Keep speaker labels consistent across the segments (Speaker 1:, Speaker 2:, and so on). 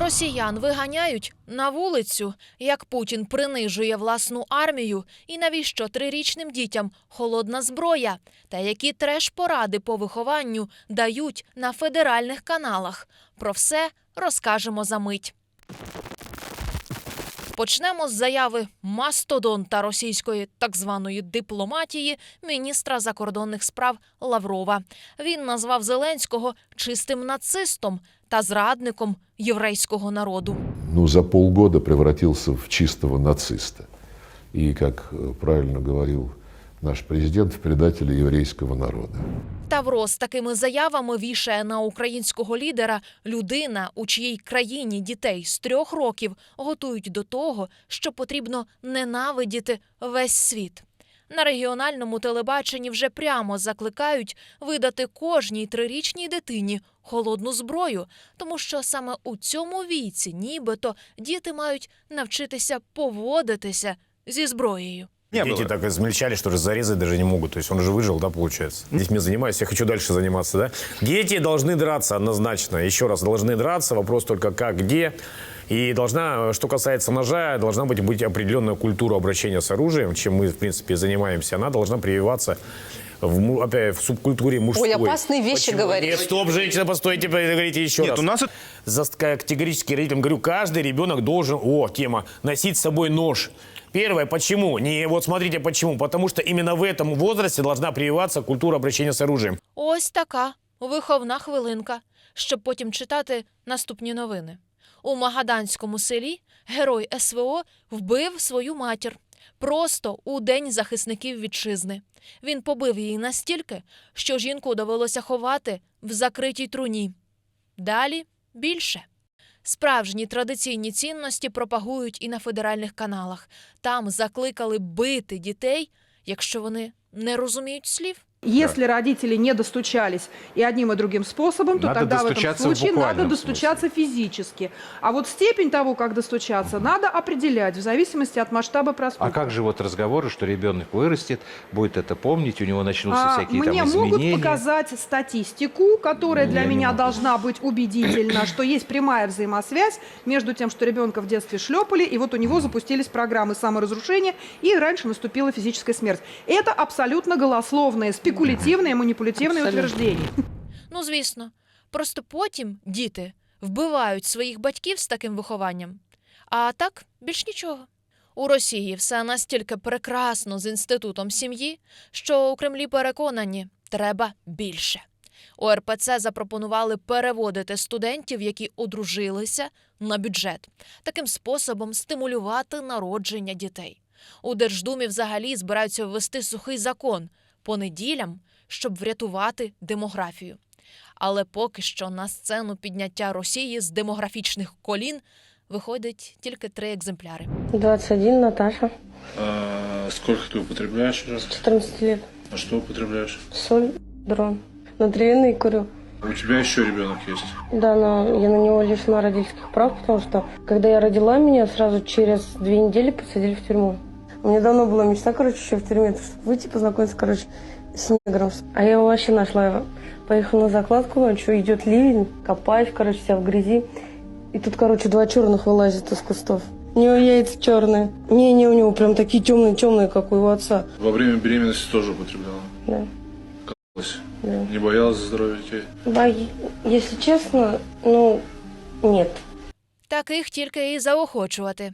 Speaker 1: Росіян виганяють на вулицю, як Путін принижує власну армію, і навіщо трирічним дітям холодна зброя, та які треш-поради по вихованню дають на федеральних каналах. Про все розкажемо за мить. Почнемо з заяви мастодонта російської так званої дипломатії міністра закордонних справ Лаврова. Він назвав Зеленського чистим нацистом та зрадником єврейського народу.
Speaker 2: ну, за полгода превратился в чистого нациста. И, как э, правильно говорил наш президент, в предателя еврейского народа.
Speaker 1: Тавро з такими заявами вішає на українського лідера людина, у чиїй країні дітей з трьох років готують до того, що потрібно ненавидіти весь світ. На регіональному телебаченні вже прямо закликають видати кожній трирічній дитині холодну зброю, тому що саме у цьому віці, нібито, діти мають навчитися поводитися зі зброєю.
Speaker 3: Не
Speaker 4: Дети
Speaker 3: было.
Speaker 4: так измельчали, что зарезать даже не могут. То есть он же выжил, да, получается. Детьми занимаюсь, я хочу дальше заниматься, да. Дети должны драться однозначно. Еще раз, должны драться. Вопрос только как, где. И должна, что касается ножа, должна быть, быть определенная культура обращения с оружием, чем мы, в принципе, занимаемся. Она должна прививаться в, му- опять, в субкультуре мужской.
Speaker 5: опасные вещи
Speaker 4: Почему?
Speaker 5: говоришь.
Speaker 4: Нет, стоп, женщина, постойте, говорите еще
Speaker 3: Нет,
Speaker 4: раз.
Speaker 3: у нас это-
Speaker 4: За, категорически родителям говорю, каждый ребенок должен, о, тема, носить с собой нож. Первое, почему? Не, вот смотрите, почему. Потому что именно в этом возрасте должна прививаться культура обращения с оружием.
Speaker 1: Ось така виховна хвилинка, щоб потім читати наступні новини. У Магаданському селі герой СВО вбив свою матір просто у день захисників вітчизни. Він побив її настільки, що жінку довелося ховати в закритій труні. Далі більше. Справжні традиційні цінності пропагують і на федеральних каналах. Там закликали бити дітей, якщо вони не розуміють слів.
Speaker 6: Если родители не достучались и одним и другим способом, то
Speaker 3: Надо
Speaker 6: тогда в этом
Speaker 3: достучаться в
Speaker 6: случае надо достучаться физически. А вот степень того, как достучаться, надо определять в зависимости от масштаба проступка.
Speaker 7: А как же вот разговоры, что ребенок вырастет, будет это помнить, у него начнутся
Speaker 6: А,
Speaker 7: всякие
Speaker 6: Мне
Speaker 7: там
Speaker 6: могут
Speaker 7: изменения?
Speaker 6: показать статистику, которая для
Speaker 7: Я
Speaker 6: меня должна быть убедительна, что есть прямая взаимосвязь между тем, что ребенка в детстве шлепали, и вот у него запустились программы саморазрушения, и раньше наступила физическая смерть. Это абсолютно голословные, спекулятивные, манипулятивные утверждения.
Speaker 1: Ну, звісно, просто потім діти вбивають своїх батьків з таким вихованням. А так більш нічого. У Росії все настільки прекрасно з інститутом сім'ї, що у Кремлі переконані, треба більше. У РПЦ запропонували переводити студентів, які одружилися, на бюджет, таким способом стимулювати народження дітей. У Держдумі взагалі збираються ввести сухий закон по неділям, щоб врятувати демографію. Але поки що на сцену підняття Росії з демографічних колін виходить тільки три екземпляри.
Speaker 8: 21, Наташа,
Speaker 9: А сколько ты употребляешь уже?
Speaker 8: 14 лет.
Speaker 9: А что употребляешь?
Speaker 8: Соль, дрон. Внутривенный курю.
Speaker 9: У тебя еще ребенок есть.
Speaker 8: Да, но я на него лишена родительских прав, потому что, когда я родила меня, сразу через две недели посадили в тюрьму. У меня давно была мечта, короче, еще в тюрьме, чтобы выйти, познакомиться, короче, с негром. А я его вообще нашла. Я поехала на закладку, ночью идет ливень, копаюсь, короче, вся в грязи. И тут, короче, два черных вылазят из кустов. У него яйца черные. Не-не, у него прям такие темные-темные, как у его отца.
Speaker 9: Во время беременности тоже употребляла.
Speaker 8: Да,
Speaker 9: Ось.
Speaker 8: да.
Speaker 9: Не боялась за здоровье детей?
Speaker 8: Бои- Если честно, ну, нет.
Speaker 1: Таких тільки і заохочувати.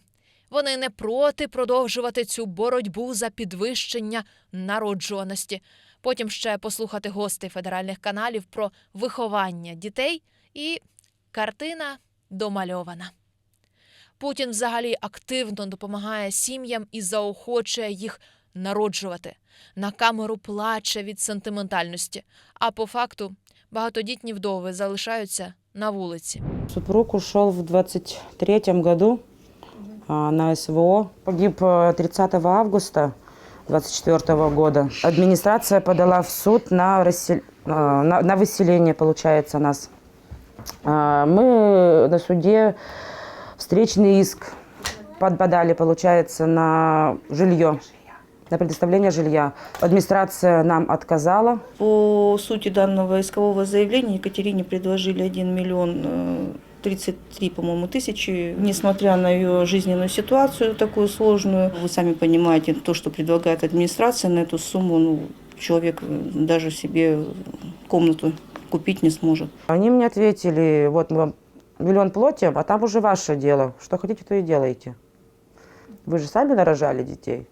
Speaker 1: Вони не проти продовжувати цю боротьбу за підвищення народжуваності. Потім ще послухати гостей федеральних каналів про виховання дітей, і картина домальована. Путін взагалі активно допомагає сім'ям і заохочує їх народжувати. На камеру плаче від сентиментальності, а по факту багатодітні вдови залишаються на вулиці.
Speaker 10: Супруг ушел в 23 году а, на СВО. Погиб э, 30 августа 24 года. Администрация подала в суд на, рассел- а, на, на выселение, получается, нас. А, Мы на суде встречный иск под- подали, получается, на жилье, на предоставление жилья. Администрация нам отказала.
Speaker 5: По сути данного искового заявления Екатерине предложили 1 миллион э,
Speaker 11: 33, по-моему, тысячи, несмотря на ее жизненную ситуацию такую сложную. Вы сами понимаете, то, что предлагает администрация на эту сумму, ну, человек э, даже себе комнату купить не сможет.
Speaker 10: Они мне ответили, вот мы вам миллион платим, а там уже ваше дело. Что хотите, то и делайте. Вы же сами нарожали детей.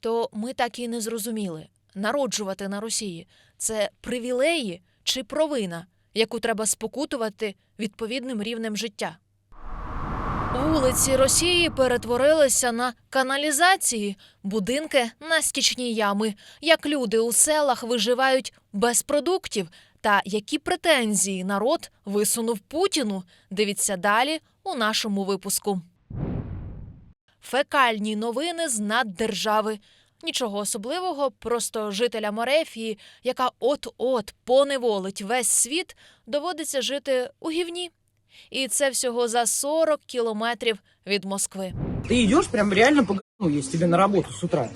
Speaker 1: То ми так і не зрозуміли. Народжувати на Росії це привілеї чи провина, Яку треба спокутувати відповідним рівнем життя. Вулиці Росії перетворилися на каналізації, будинки на стічні ями, як люди у селах виживають без продуктів, та які претензії народ висунув Путіну. Дивіться далі у нашому випуску. Фекальні новини з наддержави. Нічого особливого, просто жителям Орефії, яка от-от поневолить весь світ, доводиться жити у гівні. І це всього за 40 кілометрів від Москви.
Speaker 5: Ты идешь прям реально по говну есть тебе на работу с утра.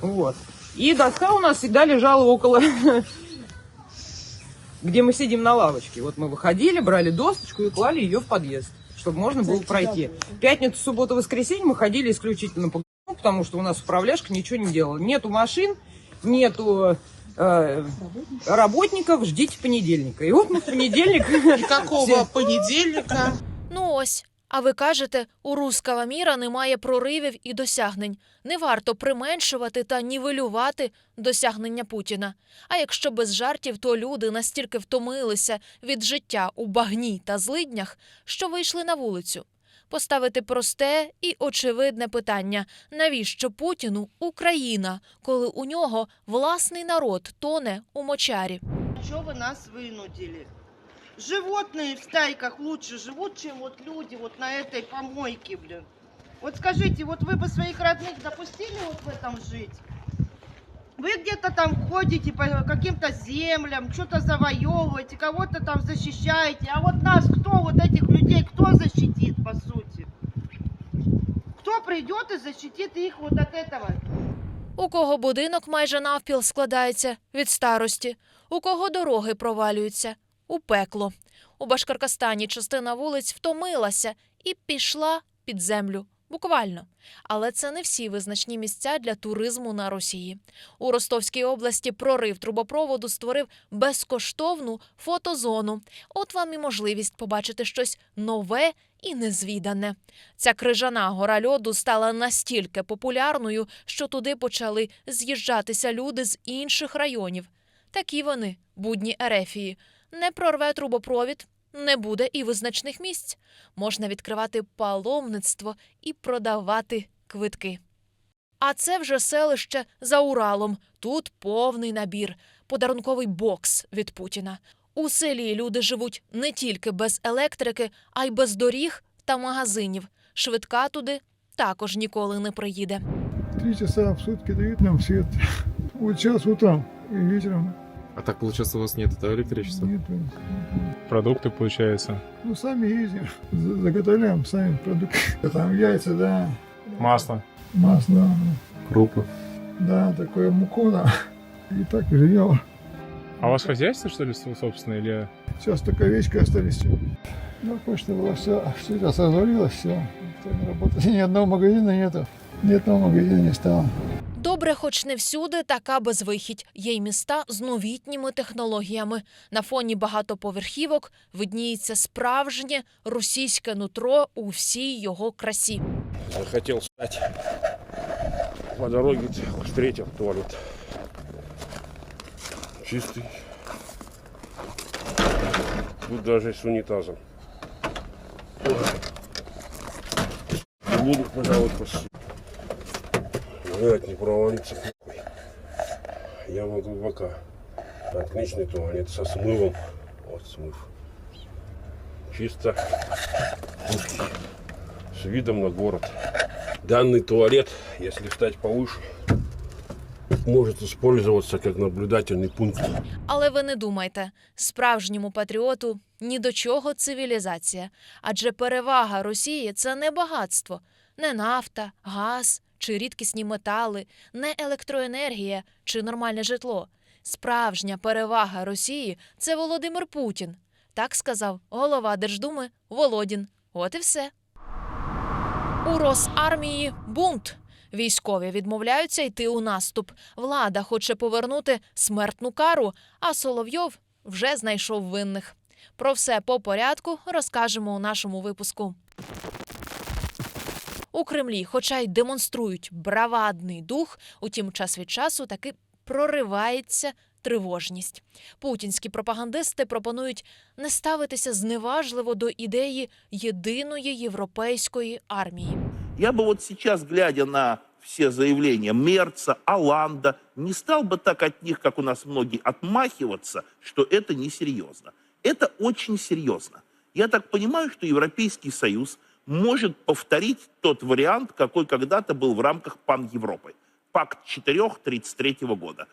Speaker 5: Вот. И доска у нас всегда лежала около, где мы сидим на лавочке. Вот мы выходили, брали досточку и клали ее в подъезд, чтобы можно было пройти. Пятницу, субботу, воскресенье мы ходили исключительно по говну, потому что у нас управляшка ничего не делала. Нету машин, нету э, работников, ждите понедельника. И вот мы в понедельник...
Speaker 12: Какого понедельника?
Speaker 1: Ну ось. А ви кажете, у руского міра немає проривів і досягнень. Не варто применшувати та нівелювати досягнення Путіна. А якщо без жартів, то люди настільки втомилися від життя у багні та злиднях, що вийшли на вулицю Поставити просте і очевидне питання: навіщо Путіну Україна, коли у нього власний народ тоне у мочарі?
Speaker 12: Что вы нас вынудили? Животные в стайках лучше живут, чем вот люди вот на этой помойке, блин. Вот скажите, вот вы бы своих родных допустили вот в этом жить? Вы где-то там ходите по каким-то землям, что-то завоевываете, кого-то там защищаете. А вот нас кто, вот этих людей, кто защитит, по сути? Кто придет и защитит их вот от этого?
Speaker 1: У кого будинок майже навпіл складається від старості, у кого дороги провалюються у пекло. У Башкоркостані частина вулиць втомилася і пішла під землю. Буквально. Але це не всі визначні місця для туризму на Росії. У Ростовській області прорив трубопроводу створив безкоштовну фотозону. От вам і можливість побачити щось нове і незвідане. Ця крижана гора льоду стала настільки популярною, що туди почали з'їжджатися люди з інших районів. Такі вони, будні Ерефії. Не прорве трубопровід, не буде і визначних місць. Можна відкривати паломництво і продавати квитки. А це вже селище за Уралом. Тут повний набір, подарунковий бокс від Путіна. У селі люди живуть не тільки без електрики, а й без доріг та магазинів. Швидка туди також ніколи не приїде.
Speaker 13: Три часа в сутки дают нам свет. Вот час утром и вечером
Speaker 9: А так получается у вас нет этого электричества?
Speaker 13: нет.
Speaker 9: Продукты, получается.
Speaker 13: Ну, сами ездим, за- заготовляем сами продукты. Там яйца, да,
Speaker 9: Масло.
Speaker 13: масло,
Speaker 9: Крупы.
Speaker 13: да, такое муку, да. И так живем.
Speaker 9: А у вас хозяйство, что ли, собственно, или...
Speaker 13: Сейчас только овечка остались. Ну, почта была все, сейчас развалилось, все. Никто не работает. Ни одного магазина нету. Ни одного магазина не стало.
Speaker 1: Добре, хоч не всюди така безвихідь. Є й міста з новітніми технологіями. На фоні багатоповерхівок видніється справжнє російське нутро у всій його красі.
Speaker 14: Захотел встать. По дороге встретил туалет. Чистый. Тут даже с унитазом. Буду, пожалуй, посуду. Блядь, не провалиться. нахуй. Яма глубока. Отличный туалет со смывом. Вот смыв. Чисто. Русский. С видом на город. Данный туалет, если встать повыше, может использоваться как наблюдательный пункт.
Speaker 1: Але ви не думайте, справжньому патріоту ні до чого цивілізація. Адже перевага Росії це не багатство, не нафта, газ чи рідкісні метали, не електроенергія чи нормальне житло. Справжня перевага Росії це Володимир Путін. Так сказав голова Держдуми Володін. От і все. У Росармії бунт. Військові відмовляються йти у наступ. Влада хоче повернути смертну кару, а Соловйов вже знайшов винних. Про все по порядку розкажемо у нашому випуску. У Кремлі, хоча й демонструють бравадний дух, утім, час від часу таки проривається тривожність. Путінські пропагандисти пропонують не ставитися зневажливо до ідеї єдиної європейської армії.
Speaker 15: Я бы вот сейчас, глядя на все заявления Мерца, Аланда, не стал бы так от них, как у нас многие, отмахиваться, что это несерьезно. Это очень серьезно. Я так понимаю, что Европейский Союз может повторить тот вариант, какой когда-то был в рамках Пан-Европы. Пакт четырех 33 года.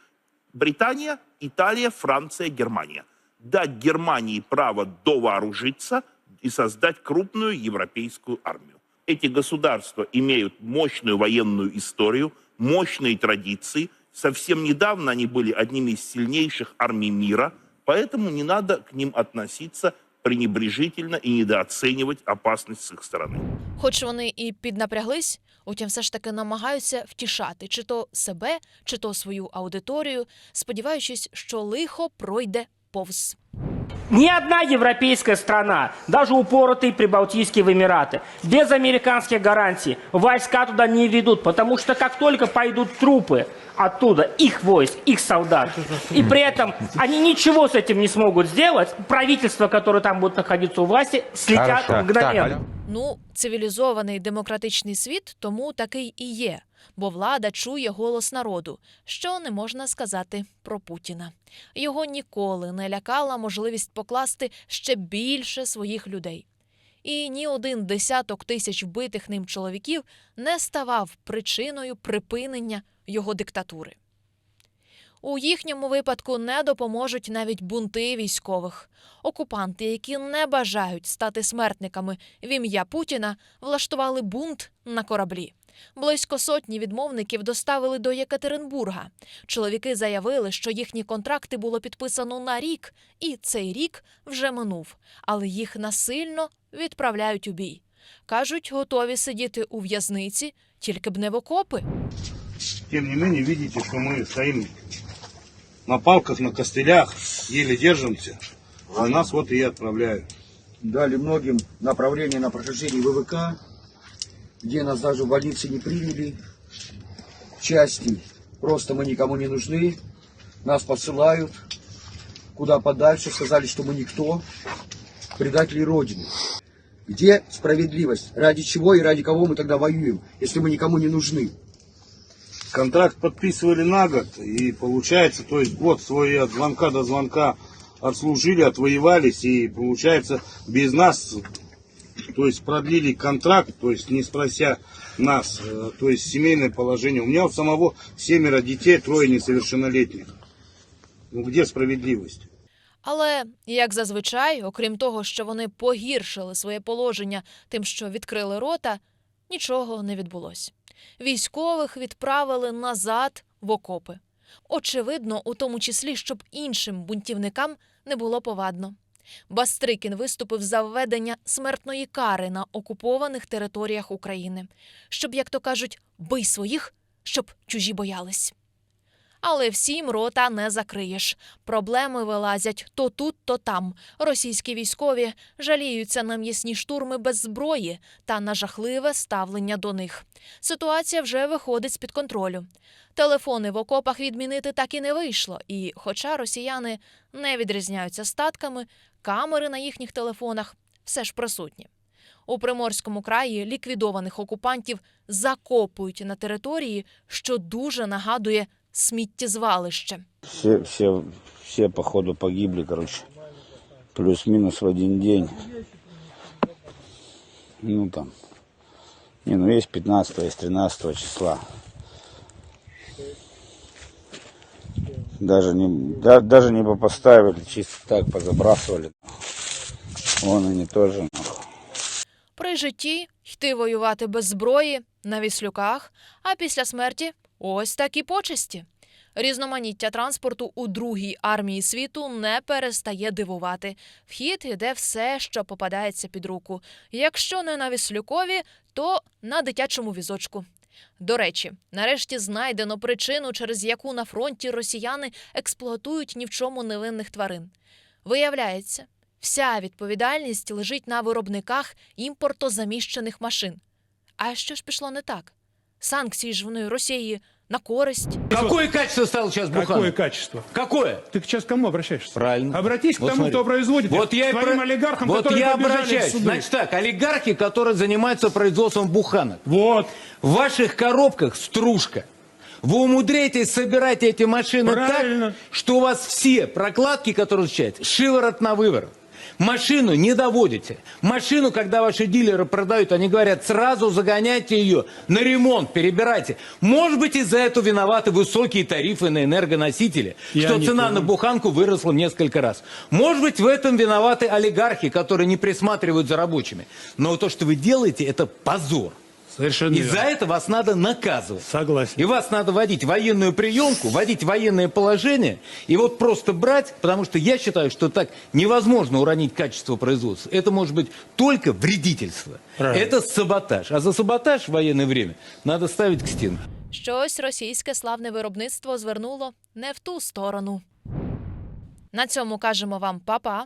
Speaker 15: Британия, Италия, Франция, Германия. Дать Германии право довооружиться и создать крупную европейскую армию. Эти государства имеют мощную военную историю, мощные традиции. Совсем недавно они были одними из сильнейших армий мира, поэтому не надо к ним относиться пренебрежительно и недооценивать опасность с их стороны.
Speaker 1: Хоч вони і піднапряглись, утім, все ж таки намагаються втішати чи то себе, чи то свою аудиторію, сподіваючись, що лихо пройде повз.
Speaker 16: Ни одна европейская страна, даже упоротые Прибалтийские Эмираты, без американских гарантий войска туда не ведут, потому что как только пойдут трупы оттуда, их войск, их солдат, и при этом они ничего с этим не смогут сделать, правительство, которое там будет находиться у власти, слетят
Speaker 7: Хорошо.
Speaker 16: мгновенно.
Speaker 7: Так.
Speaker 1: Ну, цивілізований демократичний світ тому такий і є, бо влада чує голос народу, що не можна сказати про Путіна. Його ніколи не лякала можливість покласти ще більше своїх людей. І ні один десяток тисяч вбитих ним чоловіків не ставав причиною припинення його диктатури. У їхньому випадку не допоможуть навіть бунти військових. Окупанти, які не бажають стати смертниками в ім'я Путіна, влаштували бунт на кораблі. Близько сотні відмовників доставили до Єкатеринбурга. Чоловіки заявили, що їхні контракти було підписано на рік, і цей рік вже минув, але їх насильно відправляють у бій. Кажуть, готові сидіти у в'язниці, тільки б не в окопи.
Speaker 17: Тем не менее, видите, что мы стоим на палках, на костылях, еле держимся. А нас вот и отправляют.
Speaker 11: дали многим направление на прохождение ВВК, где нас даже в больнице не приняли. Части просто мы никому не нужны, нас посылают куда подальше, сказали, что мы никто, предатели Родины. Где справедливость? Ради чего и ради кого мы тогда воюем, если мы никому не нужны?
Speaker 17: Контракт подписывали на год, и получается, то есть год свой от звонка до звонка отслужили, отвоевались, и получается без нас, то есть продлили контракт, то есть не спрося нас, э, то есть семейное положение. У меня у самого семеро детей, трое несовершеннолетних. Ну где справедливость?
Speaker 1: Але, як зазвичай, окрім того, що вони погіршили своє положення тим, що відкрили рота, нічого не відбулось. Військових відправили назад в окопи. Очевидно, у тому числі, щоб іншим бунтівникам не було повадно. Бастрикін виступив за введення смертної кари на окупованих територіях України, щоб, як то кажуть, бий своїх, щоб чужі боялись. Але всім рота не закриєш. Проблеми вилазять то тут, то там. Російські військові жаліються на м'ясні штурми без зброї та на жахливе ставлення до них. Ситуація вже виходить з-під контролю. Телефони в окопах відмінити так і не вийшло. І, хоча росіяни не відрізняються статками, камери на їхніх телефонах все ж присутні. У Приморському краї ліквідованих окупантів закопують на території, що дуже нагадує сміттєзвалище.
Speaker 17: Все, все, все походу погибли, короче. Плюс-минус в один день. Ну там. Не, ну есть 15 есть 13 числа. Даже не, да- даже не поставили, чисто так позабрасывали. Вон они тоже.
Speaker 1: При житті йти воювати без зброї на віслюках, а після смерті ось такі почесті. Різноманіття транспорту у другій армії світу не перестає дивувати. В хід іде все, що попадається під руку. Якщо не на Віслюкові, то на дитячому візочку. До речі, нарешті знайдено причину, через яку на фронті росіяни експлуатують ні в чому невинних тварин. Виявляється, вся відповідальність лежить на виробниках імпортозаміщених машин. А що ж пішло не так? Санкції ж вони Росії на користь.
Speaker 18: Какое качество стало сейчас Буханов?
Speaker 19: Какое качество?
Speaker 18: Какое?
Speaker 19: Ты сейчас к кому обращаешься?
Speaker 18: Правильно.
Speaker 19: Обратись к
Speaker 18: Вот
Speaker 19: тому,
Speaker 18: смотри.
Speaker 19: кто производит.
Speaker 18: Вот я и
Speaker 19: к твоим
Speaker 18: про-
Speaker 19: олигархам,
Speaker 18: Вот
Speaker 19: которые
Speaker 18: я
Speaker 19: побежали в
Speaker 18: обращаюсь.
Speaker 19: суды.
Speaker 18: Значит так, олигархи, которые занимаются производством буханок.
Speaker 19: Вот.
Speaker 18: В ваших коробках стружка. Вы умудряетесь собирать эти машины
Speaker 19: Правильно.
Speaker 18: так, что у вас все прокладки, которые встречаются, шиворот на выворот. Машину не доводите. Машину, когда ваши дилеры продают, они говорят, сразу загоняйте ее на ремонт, перебирайте. Может быть, из-за этого виноваты высокие тарифы на энергоносители,
Speaker 19: Я
Speaker 18: что
Speaker 19: не
Speaker 18: цена
Speaker 19: понял.
Speaker 18: на буханку выросла в несколько раз. Может быть, в этом виноваты олигархи, которые не присматривают за рабочими. Но то, что вы делаете, это позор.
Speaker 19: Совершенно
Speaker 18: И за
Speaker 19: верно.
Speaker 18: это вас надо наказывать.
Speaker 19: Согласен.
Speaker 18: И вас надо вводить в военную приемку, вводить в военное положение, и вот просто брать, потому что я считаю, что так невозможно уронить качество производства. Это может быть только вредительство.
Speaker 19: Правильно.
Speaker 18: Это саботаж. А за саботаж в военное время надо ставить к стенке.
Speaker 1: Щось російське славне виробництво звернуло не в ту сторону. На цьому кажемо вам па-па.